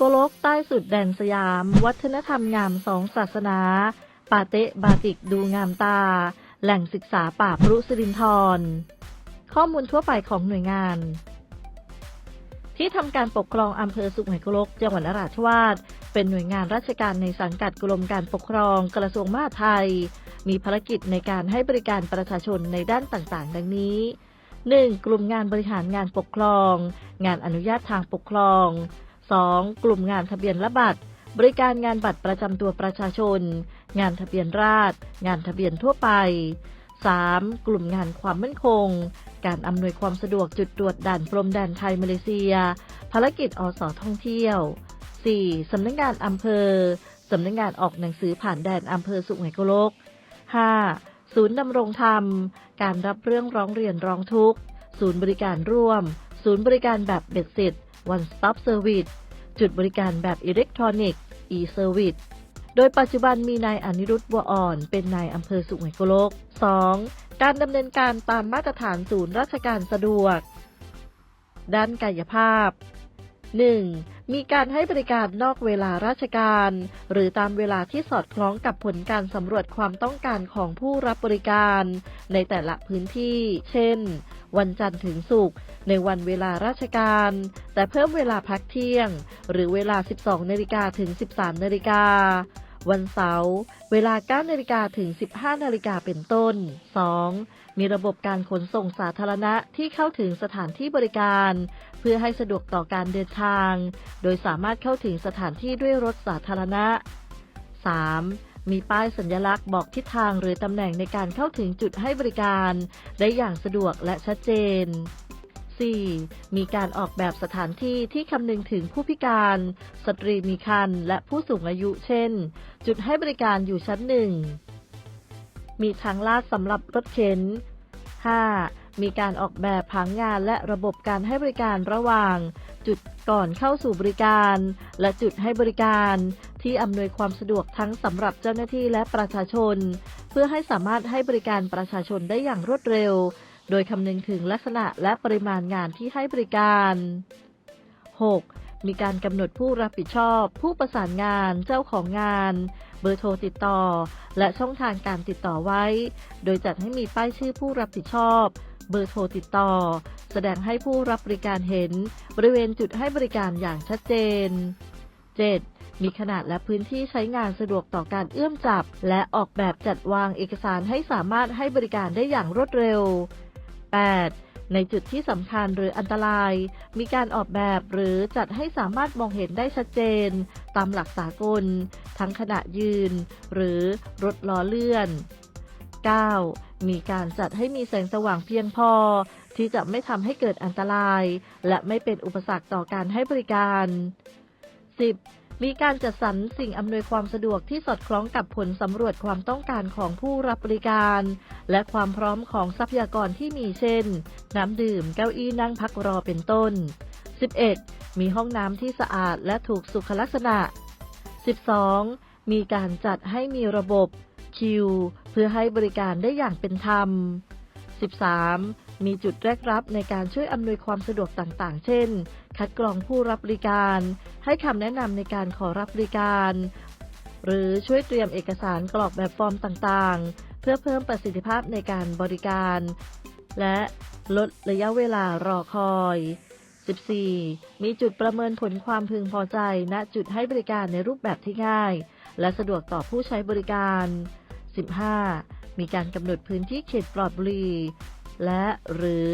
โกโลกใต้สุดแดนสยาม วัฒนธรรมงามสองศาสนา ปาเตะบาติกดูงามตา แหล่งศึกษาป่าพรุสิรินทร ข้อมูลทั่วไปของหน่วยงาน ที่ทำการปกครองอำเภอสุไหงโกลกจังหวัดนราธิวาสเป็นหน่วยงานราชการในสังกัดกรมการปกครองกระทรวงมหาดไทย มีภารกิจในการให้บริการประชาชนในด้านต่างๆ ดังนี้ 1. กลุ่มงานบริหารงานปกครอง งานอนุญาตทางปกครอง 2. กลุ่มงานทะเบียนและบัตร บริการงานบัตรประจำตัวประชาชน งานทะเบียนราษฎร งานทะเบียนทั่วไป 3. กลุ่มงานความมั่นคง การอำนวยความสะดวกจุดตรวจด่านพรมแดนไทยมาเลเซีย ภารกิจอสท่องเที่ยว 4. สำนักงงานอำเภอ สำนักงงานออกหนังสือผ่านแดนอำเภอสุไหงโกลก 5. ศูนย์ดำรงธรรม การรับเรื่องร้องเรียนร้องทุกข์ ศูนย์บริการร่วม ศูนย์บริการแบบเบ็ดเสร็จ One Stop Service จุดบริการแบบอิเล็กทรอนิกส์ e-service โดยปัจจุบันมีนายอนิรุตบัวอ่อน เป็นนายอำเภอสุไหงโกลก 2. การดำเนินการตามมาตรฐานศูนย์ราชการสะดวก ด้านกายภาพ 1. มีการให้บริการนอกเวลาราชการ หรือตามเวลาที่สอดคล้องกับผลการสำรวจความต้องการของผู้รับบริการ ในแต่ละพื้นที่ เช่น วันจันทร์ถึงศุกร์ในวันเวลาราชการ แต่เพิ่มเวลาพักเที่ยง หรือเวลา 12นาฬิกาถึง 13นาฬิกาวันเสาร์เวลา 9นาฬิกาถึง 15นาฬิกาเป็นต้น 2. มีระบบการขนส่งสาธารณะที่เข้าถึงสถานที่บริการ เพื่อให้สะดวกต่อการเดินทาง โดยสามารถเข้าถึงสถานที่ด้วยรถสาธารณะ 3. มีป้ายสัญลักษณ์บอกทิศทางหรือตำแหน่งในการเข้าถึงจุดให้บริการ ได้อย่างสะดวกและชัดเจน 4. มีการออกแบบสถานที่ที่คำนึงถึงผู้พิการ สตรีมีครรภ์และผู้สูงอายุ เช่น จุดให้บริการอยู่ชั้นหนึ่ง มีทางลาดสำหรับรถเข็น 5. มีการออกแบบผังงานและระบบการให้บริการระหว่าง จุดก่อนเข้าสู่บริการ และจุดให้บริการ ที่อำนวยความสะดวกทั้งสำหรับเจ้าหน้าที่และประชาชน เพื่อให้สามารถให้บริการประชาชนได้อย่างรวดเร็ว โดยคำนึงถึงลักษณะและปริมาณงานที่ให้บริการ 6. มีการกำหนดผู้รับผิดชอบ ผู้ประสานงาน เจ้าของงาน เบอร์โทรติดต่อ และช่องทางการติดต่อไว้ โดยจัดให้มีป้ายชื่อผู้รับผิดชอบ เบอร์โทรติดต่อ แสดงให้ผู้รับบริการเห็น บริเวณจุดให้บริการอย่างชัดเจน 7. มีขนาดและพื้นที่ใช้งานสะดวกต่อการเอื้อมจับ และออกแบบจัดวางเอกสารให้สามารถให้บริการได้อย่างรวดเร็ว 8. ในจุดที่สำคัญหรืออันตราย มีการออกแบบหรือจัดให้สามารถมองเห็นได้ชัดเจน ตามหลักสากล ทั้งขณะยืน หรือรถล้อเลื่อน 9. มีการจัดให้มีแสงสว่างเพียงพอ ที่จะไม่ทำให้เกิดอันตราย และไม่เป็นอุปสรรคต่อการให้บริการ 10. มีการจัดสรรสิ่งอำนวยความสะดวกที่สอดคล้องกับผลสำรวจความต้องการของผู้รับบริการ และความพร้อมของทรัพยากรที่มีเช่น น้ำดื่มเก้าอี้นั่งพักรอเป็นต้น 11. มีห้องน้ำที่สะอาดและถูกสุขลักษณะ 12. มีการจัดให้มีระบบคิว พื่อให้บริการได้อย่างเป็นธรรม 13. มีจุดแรกรับในการช่วยอำนวยความสะดวกต่างๆ เช่น คัดกรองผู้รับบริการ ให้คำแนะนำในการขอรับบริการ หรือช่วยเตรียมเอกสารกรอกแบบฟอร์มต่างๆ เพื่อเพิ่มประสิทธิภาพในการบริการ และลดระยะเวลารอคอย 14. มีจุดประเมินผลความพึงพอใจ ณ จุดให้บริการในรูปแบบที่ง่าย และสะดวกต่อผู้ใช้บริการ 15. มีการกำหนดพื้นที่เขตปลอดบุหรี่และหรือ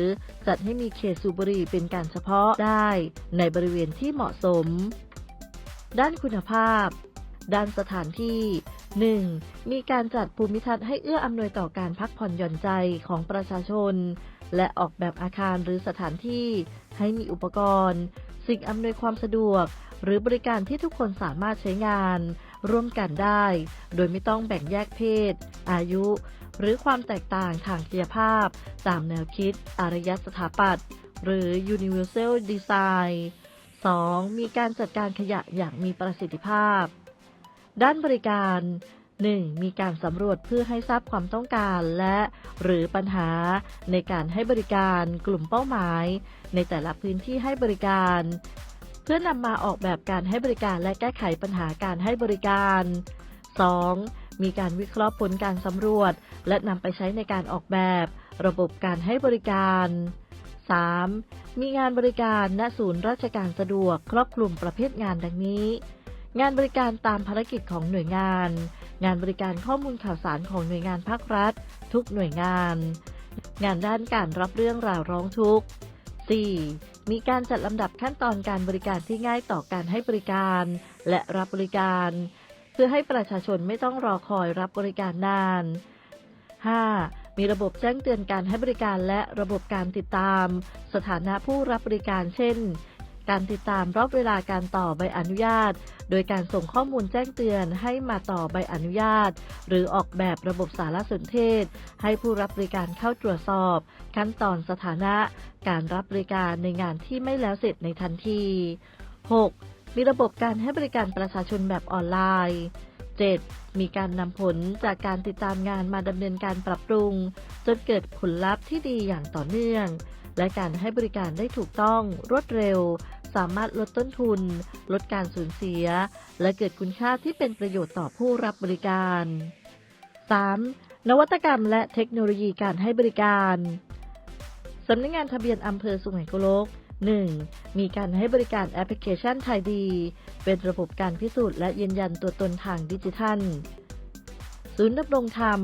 จัดให้มีเขตสูบบุหรี่เป็นการเฉพาะได้ในบริเวณที่เหมาะสม ด้านคุณภาพ ด้านสถานที่ 1. มีการจัดภูมิทัศน์ให้เอื้ออำนวยต่อการพักผ่อนหย่อนใจของประชาชน และออกแบบอาคารหรือสถานที่ให้มีอุปกรณ์ สิ่งอำนวยความสะดวก หรือบริการที่ทุกคนสามารถใช้งาน ร่วมกันได้ โดยไม่ต้องแบ่งแยกเพศ อายุ หรือความแตกต่างทางกายภาพ ตามแนวคิด อารยสถาปัตย์หรือ Universal Design 2. มีการจัดการขยะอย่างมีประสิทธิภาพ ด้านบริการ 1. มีการสำรวจเพื่อให้ทราบความต้องการและหรือปัญหาในการให้บริการกลุ่มเป้าหมาย ในแต่ละพื้นที่ให้บริการ เพื่อนำมาออกแบบการให้บริการและแก้ไขปัญหาการให้บริการ 2. มีการวิเคราะห์ผลการสำรวจ และนำไปใช้ในการออกแบบ ระบบการให้บริการ 3. มีงานบริการณศูนย์ราชการสะดวก ครอบคลุมประเภทงานดังนี้ งานบริการตามภารกิจของหน่วยงาน งานบริการข้อมูลข่าวสารของหน่วยงานภาครัฐ ทุกหน่วยงาน งานด้านการรับเรื่องราวร้องทุกข์ 4. มีการจัดลำดับขั้นตอนการบริการที่ง่ายต่อการให้บริการ และรับบริการ เพื่อให้ประชาชนไม่ต้องรอคอยรับบริการนาน 5. มีระบบแจ้งเตือนการให้บริการและระบบการติดตาม สถานะผู้รับบริการเช่น การติดตามรอบเวลาการต่อใบอนุญาต โดยการส่งข้อมูลแจ้งเตือนให้มาต่อใบอนุญาต หรือออกแบบระบบสารสนเทศ ให้ผู้รับบริการเข้าตรวจสอบ ขั้นตอนสถานะ การรับบริการในงานที่ไม่แล้วเสร็จในทันที 6. มีระบบการให้บริการประชาชนแบบออนไลน์ 7. มีการนำผลจากการติดตามงานมาดำเนินการปรับปรุง จนเกิดผลลัพธ์ที่ดีอย่างต่อเนื่อง และการให้บริการได้ถูกต้องรวดเร็ว สามารถลดต้นทุน ลดการสูญเสีย และเกิดคุณค่าที่เป็นประโยชน์ต่อผู้รับบริการ 3. นวัตกรรมและเทคโนโลยีการให้บริการสำนักงานทะเบียนอำเภอสุไหงโกลก 1. มีการให้บริการแอปพลิเคชันไทยดี เป็นระบบการพิสูจน์และยืนยันตัวตนทางดิจิทัล ศูนย์ดำรงธรรม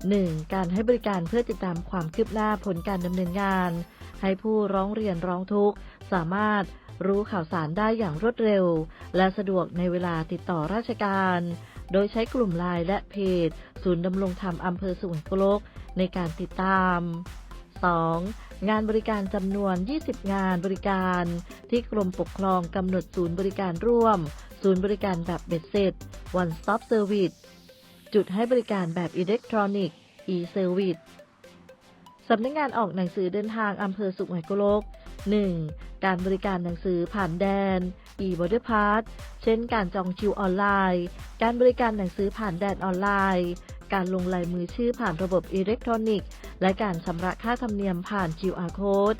1. การให้บริการเพื่อติดตามความคืบหน้าผลการดำเนินงาน ให้ผู้ร้องเรียนร้องทุกข์ สามารถ รู้ข่าวสารได้อย่างรวดเร็ว และสะดวกในเวลาติดต่อราชการ โดยใช้กลุ่มไลน์และเพจ ศูนย์ดำรงธรรมอำเภอสุไหงโกลกในการติดตาม 2. งานบริการจำนวน 20 งานบริการ ที่กรมปกครองกำหนดศูนย์บริการร่วม ศูนย์บริการแบบเบ็ดเสร็จ One Stop Service จุดให้บริการแบบอิเล็กทรอนิกส์ e-service สำนักงงานออกหนังสือเดินทางอำเภอสุไหงโกลก 1. การบริการหนังสือผ่านแดน e-border pass เช่นการจองคิวออนไลน์ การบริการหนังสือผ่านแดนออนไลน์ การลงลายมือชื่อผ่านระบบอิเล็กทรอนิกส์ และการชำระค่าธรรมเนียมผ่าน QR code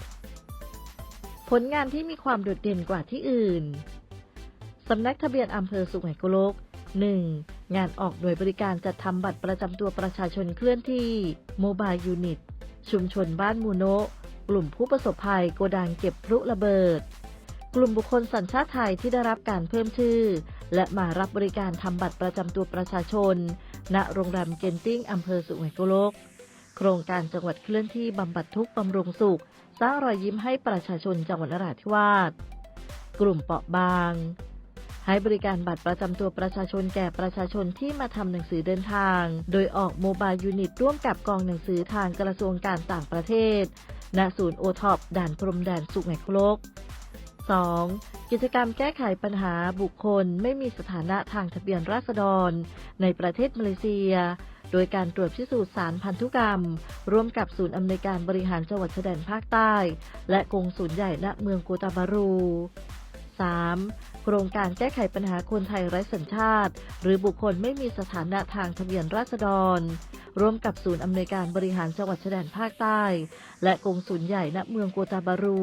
ผลงานที่มีความโดดเด่นกว่าที่อื่น สำนักทะเบียนอำเภอสุไหงโกลก 1. งานออกหน่วยบริการจัดทำบัตรประจำตัวประชาชนเคลื่อนที่ Mobile Unit ชุมชนบ้านมูโนะ กลุ่มผู้ประสบภัยโกดังเก็บพลุระเบิด กลุ่มบุคคลสัญชาติไทยที่ได้รับการเพิ่มชื่อ และมารับบริการทำบัตรประจำตัวประชาชน ณโรงแรมเกนติ้งอำเภอสุไหงโกลก โครงการจังหวัดเคลื่อนที่บำบัดทุกข์บำรุงสุข สร้างรอยยิ้มให้ประชาชนจังหวัดนราธิวาสกลุ่มเปราะบาง ให้บริการบัตรประจำตัวประชาชนแก่ประชาชนที่มาทำหนังสือเดินทาง โดยออกโมบายยูนิตร่วมกับกองหนังสือทางกระทรวงการต่างประเทศ ณ ศูนย์โอท็อปด่านพรมแดนสุไหงโกลก 2. กิจกรรมแก้ไขปัญหาบุคคลไม่มีสถานะทางทะเบียนราษฎร ในประเทศมาเลเซีย โดยการตรวจพิสูจน์สารพันธุกรรม ร่วมกับศูนย์อำนวยการบริหารจังหวัดชายแดนภาคใต้ และกงศูนย์ใหญ่ณเมืองโกตาบารู 3. โครงการแก้ไขปัญหาคนไทยไร้สัญชาติ หรือบุคคลไม่มีสถานะทางทะเบียนราษฎร ร่วมกับศูนย์อำนวยการบริหารจังหวัดชายแดนภาคใต้ และกงศูนย์ใหญ่ณเมืองโกตาบารู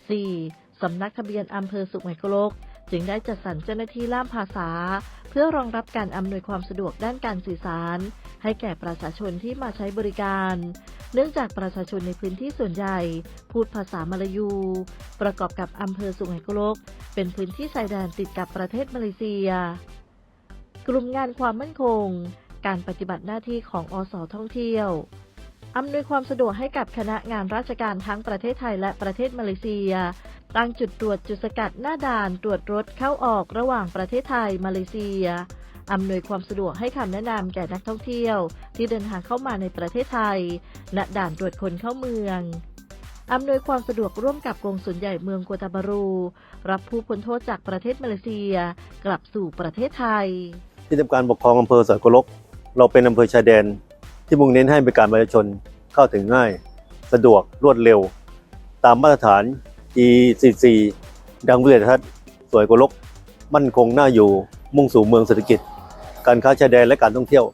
4. สำนักทะเบียนอำเภอสุไหงโกลกจึงได้จัดสรรเจ้าหน้าที่ล่ามภาษา เพื่อรองรับการอำนวยความสะดวกด้านการสื่อสาร ให้แก่ประชาชนที่มาใช้บริการ เนื่องจากประชาชนในพื้นที่ส่วนใหญ่ พูดภาษามลายู ประกอบกับอำเภอสุไหงโกลก เป็นพื้นที่ชายแดนติดกับประเทศมาเลเซีย กลุ่มงานความมั่นคง การปฏิบัติหน้าที่ของอสท่องเที่ยวอำนวยความสะดวกให้กับคณะงานราชการทั้งประเทศไทยและประเทศมาเลเซีย ตั้งจุดตรวจจุดสกัดหน้าด่านตรวจรถเข้าออกระหว่างประเทศไทยมาเลเซีย อำนวยความสะดวกให้คำแนะนำแก่นักท่องเที่ยว ที่เดินทางเข้ามาในประเทศไทย ณด่านตรวจคนเข้าเมืองอำนวยความสะดวกร่วมกับกองสุลใหญ่เมืองกัวตาบารู รับผู้พ้นโทษจากประเทศมาเลเซีย กลับสู่ประเทศไทย ที่ทำการปกครองอำเภอสันโกลก เราเป็นอำเภอชายแดน ที่มุ่งเน้นให้บริการประชาชนเข้าถึงง่าย สะดวกรวดเร็ว ตามมาตรฐาน ECC ดังวิทยทัศน์สวยโกลก มั่นคงน่าอยู่มุ่งสู่เมืองเศรษฐกิจ การค้าชายแดนและการท่องเที่ยว